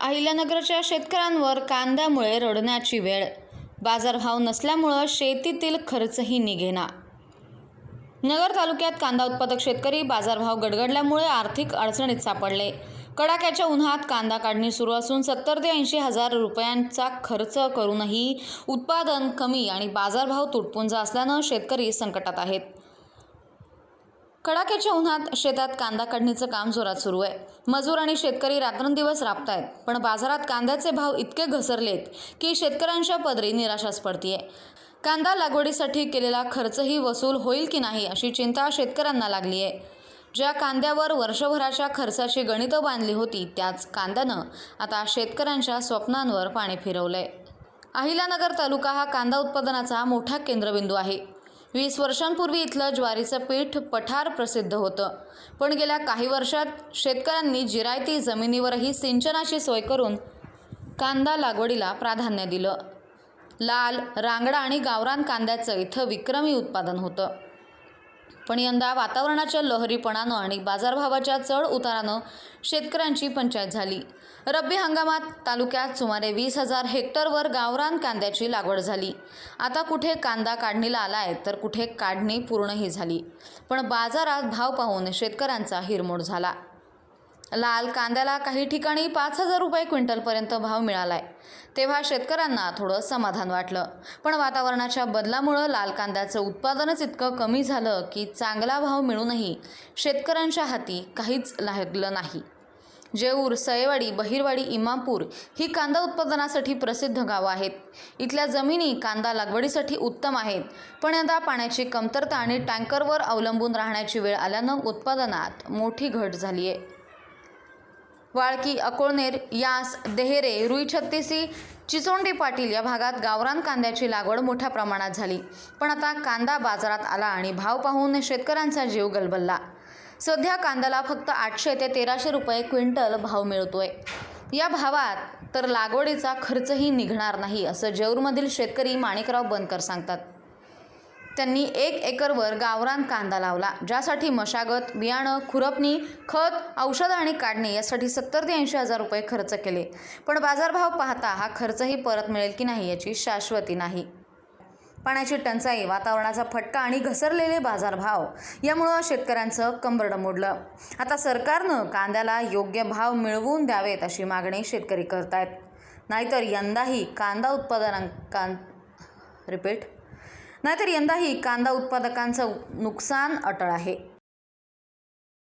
अहिल्यानगरच्या शेतकऱ्यांवर कांद्यामुळे रडण्याची वेळ. बाजारभाव नसल्यामुळं शेतीतील खर्चही निघेना. नगर तालुक्यात कांदा उत्पादक शेतकरी बाजारभाव गडगडल्यामुळे आर्थिक अडचणीत सापडले. कडाक्याच्या उन्हात कांदा काढणी सुरू असून सत्तर ते ऐंशी हजार रुपयांचा खर्च करूनही उत्पादन कमी आणि बाजारभाव तुटपुंजा असल्यानं शेतकरी संकटात आहेत. कडाक्याच्या उन्हात शेतात कांदा काढणीचं काम जोरात सुरू आहे. मजूर आणि शेतकरी रात्रंदिवस राबत आहेत पण बाजारात कांद्याचे भाव इतके घसरलेत की शेतकऱ्यांच्या पदरी निराशाच पडतीये. कांदा लागवडीसाठी केलेला खर्चही वसूल होईल की नाही अशी चिंता शेतकऱ्यांना लागली आहे ज्या कांद्यावर वर्षभराच्या खर्चाची गणितं बांधली होती त्याच कांद्यानं आता शेतकऱ्यांच्या स्वप्नांवर पाणी फिरवलंय. अहिल्यानगर तालुका हा कांदा उत्पादनाचा मोठा केंद्रबिंदू आहे. वीस वर्षांपूर्वी इथलं ज्वारीचं पीठ पठार प्रसिद्ध होतं. पण गेल्या काही वर्षात शेतकऱ्यांनी जिरायती जमिनीवरही सिंचनाची सोय करून कांदा लागवडीला प्राधान्य दिलं. लाल रांगडा आणि गावरान कांद्याचं इथं विक्रमी उत्पादन होतं. पण यंदा वातावरणाच्या लहरीपणानं आणि बाजारभावाच्या चढ उतारानं शेतकऱ्यांची पंचायत झाली. रब्बी हंगामात तालुक्यात सुमारे वीस हजार हेक्टरवर गावरान कांद्याची लागवड झाली. आता कुठे कांदा काढणीला आलाय तर कुठे काढणी पूर्णही झाली. पण बाजारात भाव पाहून शेतकऱ्यांचा हिरमोड झाला. लाल कांद्याला काही ठिकाणी पाच हजार रुपये क्विंटलपर्यंत भाव मिळालाय. तेव्हा शेतकऱ्यांना थोडं समाधान वाटलं. पण वातावरणाच्या बदलामुळं लाल कांद्याचं उत्पादनच इतकं कमी झालं की चांगला भाव मिळूनही शेतकऱ्यांच्या हाती काहीच लागलं नाही. जेऊर सयवाडी बहिरवाडी इमामपूर ही कांदा उत्पादनासाठी प्रसिद्ध गावं आहेत. इथल्या जमिनी कांदा लागवडीसाठी उत्तम आहेत. पण यंदा पाण्याची कमतरता आणि टँकरवर अवलंबून राहण्याची वेळ आल्यानं उत्पादनात मोठी घट झाली आहे वाळकी अकोळनेर यास देहेरे रुई छत्तीसी चिचोंडी पाटील या भागात गावरान कांद्याची लागवड मोठ्या प्रमाणात झाली. पण आता कांदा बाजारात आला आणि भाव पाहून शेतकऱ्यांचा जीव गलबलला. सध्या कांद्याला फक्त आठशे ते तेराशे रुपये क्विंटल भाव मिळतोय. या भावात तर लागवडीचा खर्चही निघणार नाही असं जेऊरमधील शेतकरी माणिकराव बनकर सांगतात. त्यांनी एक एकरवर गावरान कांदा लावला ज्यासाठी मशागत बियाणं खुरपणी खत औषधं आणि काढणे यासाठी सत्तर ते ऐंशी हजार रुपये खर्च केले. पण बाजारभाव पाहता हा खर्चही परत मिळेल की नाही याची शाश्वती नाही. पाण्याची टंचाई वातावरणाचा फटका आणि घसरलेले बाजारभाव यामुळं शेतकऱ्यांचं कंबरडं मोडलं. आता सरकारनं कांद्याला योग्य भाव मिळवून द्यावेत अशी मागणी शेतकरी करतायत. नाहीतर यंदाही कांदा उत्पादनांकां रिपीट नाहीतर यंदाही कांदा उत्पादकांचं नुकसान अटळ आहे.